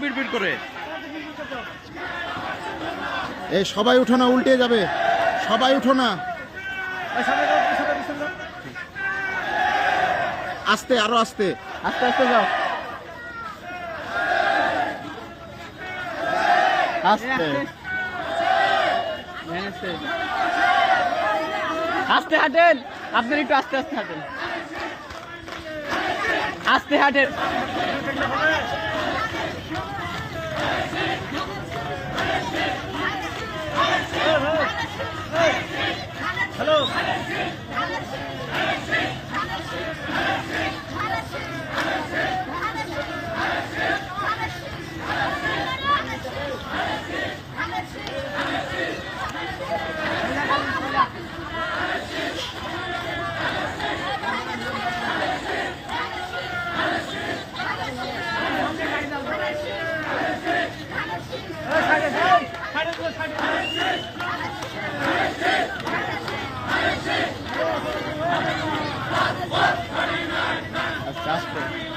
বিড়বিড় করে। এই সবাই উঠো না উল্টে যাবে। সবাই উঠো না। আস্তে আরও আস্তে। আস্তে আস্তে যাও। আস্তে। আস্তে হাঁটেন। আপনার একটু আস্তে আস্তে হাঁটেন। আস্তে হাঁটেন। আস্তে আস্তে জানি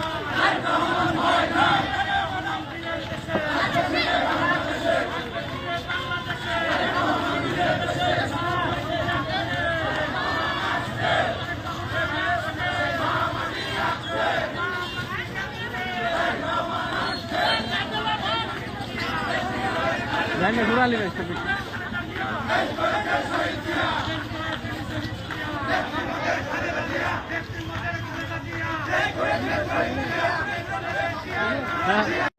হ্যাঁ।